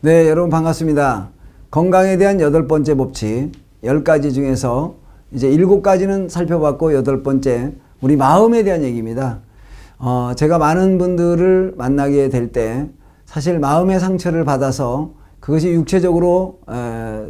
네, 여러분 반갑습니다. 건강에 대한 여덟 번째 법칙, 열 가지 중에서 이제 일곱 가지는 살펴봤고 여덟 번째 우리 마음에 대한 얘기입니다. 어, 제가 많은 분들을 만나게 될 때 사실 마음의 상처를 받아서 그것이 육체적으로 에,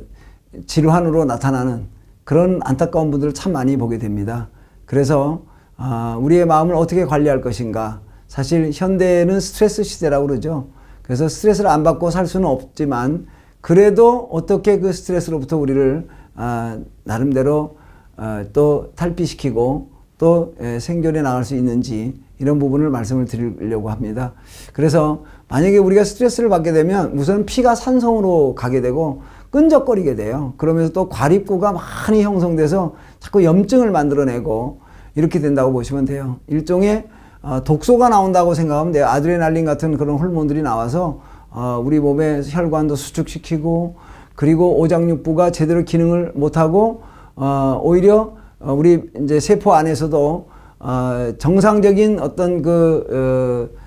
질환으로 나타나는 그런 안타까운 분들을 참 많이 보게 됩니다. 그래서 아, 우리의 마음을 어떻게 관리할 것인가. 사실 현대는 스트레스 시대라고 그러죠. 그래서 스트레스를 안 받고 살 수는 없지만 그래도 어떻게 그 스트레스로부터 우리를 아, 나름대로 어, 또 탈피시키고 또 에, 생존해 나갈 수 있는지 이런 부분을 말씀을 드리려고 합니다. 그래서 만약에 우리가 스트레스를 받게 되면 우선 피가 산성으로 가게 되고 끈적거리게 돼요. 그러면서 또 과립구가 많이 형성돼서 자꾸 염증을 만들어내고 이렇게 된다고 보시면 돼요. 일종의 어, 독소가 나온다고 생각하면 돼요. 아드레날린 같은 그런 호르몬들이 나와서 어, 우리 몸의 혈관도 수축시키고 그리고 오장육부가 제대로 기능을 못하고 어, 오히려 어, 우리 이제 세포 안에서도 어, 정상적인 어떤 그 어,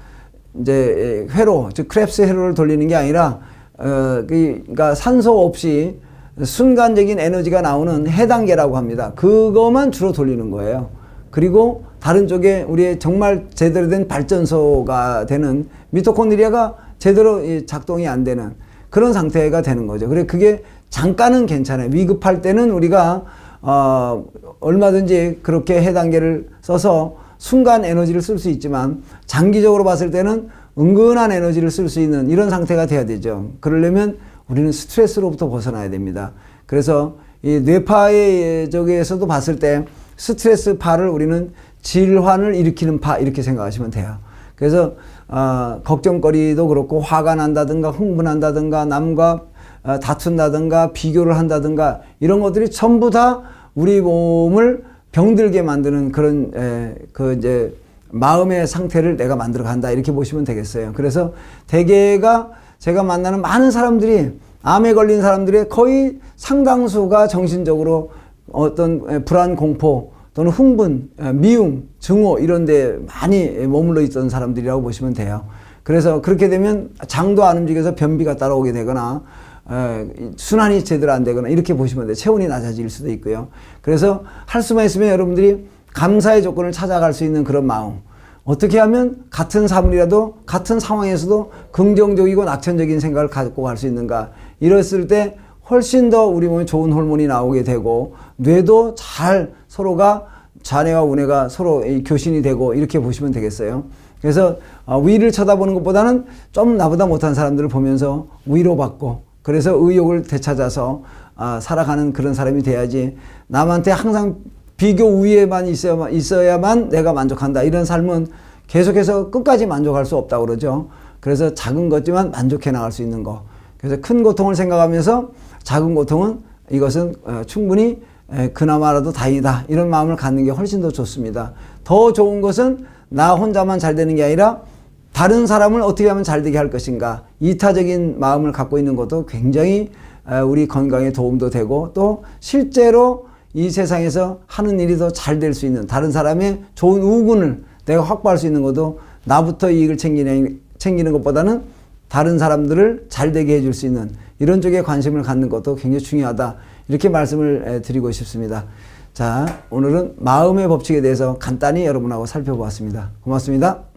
이제 회로 즉 크랩스 회로를 돌리는 게 아니라 어, 그- 그러니까 산소 없이 순간적인 에너지가 나오는 해단계라고 합니다. 그것만 주로 돌리는 거예요. 그리고 다른 쪽에 우리의 정말 제대로 된 발전소가 되는 미토콘드리아가 제대로 이 작동이 안 되는 그런 상태가 되는 거죠. 그래 그게 잠깐은 괜찮아요. 위급할 때는 우리가 어 얼마든지 그렇게 해 단계를 써서 순간 에너지를 쓸 수 있지만 장기적으로 봤을 때는 은근한 에너지를 쓸 수 있는 이런 상태가 돼야 되죠. 그러려면 우리는 스트레스로부터 벗어나야 됩니다. 그래서 이 뇌파의 쪽에서도 봤을 때 스트레스 파를 우리는 질환을 일으키는 파 이렇게 생각하시면 돼요. 그래서 어, 걱정거리도 그렇고 화가 난다든가 흥분한다든가 남과 어, 다툰다든가 비교를 한다든가 이런 것들이 전부 다 우리 몸을 병들게 만드는 그런 에, 그 이제 마음의 상태를 내가 만들어 간다 이렇게 보시면 되겠어요. 그래서 대개가 제가 만나는 많은 사람들이 암에 걸린 사람들의 거의 상당수가 정신적으로 어떤 에, 불안 공포 또는 흥분, 에, 미움, 증오 이런 데 많이 머물러 있던 사람들이라고 보시면 돼요. 그래서 그렇게 되면 장도 안 움직여서 변비가 따라오게 되거나 에, 순환이 제대로 안 되거나 이렇게 보시면 돼요. 체온이 낮아질 수도 있고요. 그래서 할 수만 있으면 여러분들이 감사의 조건을 찾아갈 수 있는 그런 마음. 어떻게 하면 같은 사물이라도 같은 상황에서도 긍정적이고 낙천적인 생각을 갖고 갈 수 있는가. 이랬을 때 훨씬 더 우리 몸에 좋은 호르몬이 나오게 되고 뇌도 잘 서로가 자뇌와 우뇌가 서로 이 교신이 되고 이렇게 보시면 되겠어요. 그래서 어, 위를 쳐다보는 것보다는 좀 나보다 못한 사람들을 보면서 위로받고 그래서 의욕을 되찾아서 아, 살아가는 그런 사람이 돼야지 남한테 항상 비교 우위에만 있어야만, 있어야만 내가 만족한다. 이런 삶은 계속해서 끝까지 만족할 수 없다고 그러죠. 그래서 작은 것지만 만족해 나갈 수 있는 거. 그래서 큰 고통을 생각하면서 작은 고통은 이것은 어, 충분히 에, 그나마라도 다행이다. 이런 마음을 갖는 게 훨씬 더 좋습니다. 더 좋은 것은 나 혼자만 잘 되는 게 아니라 다른 사람을 어떻게 하면 잘 되게 할 것인가. 이타적인 마음을 갖고 있는 것도 굉장히 에, 우리 건강에 도움도 되고 또 실제로 이 세상에서 하는 일이 더 잘 될 수 있는 다른 사람의 좋은 우군을 내가 확보할 수 있는 것도 나부터 이익을 챙기는, 챙기는 것보다는 다른 사람들을 잘 되게 해줄 수 있는 이런 쪽에 관심을 갖는 것도 굉장히 중요하다. 이렇게 말씀을 에, 드리고 싶습니다. 자, 오늘은 마음의 법칙에 대해서 간단히 여러분하고 살펴보았습니다. 고맙습니다.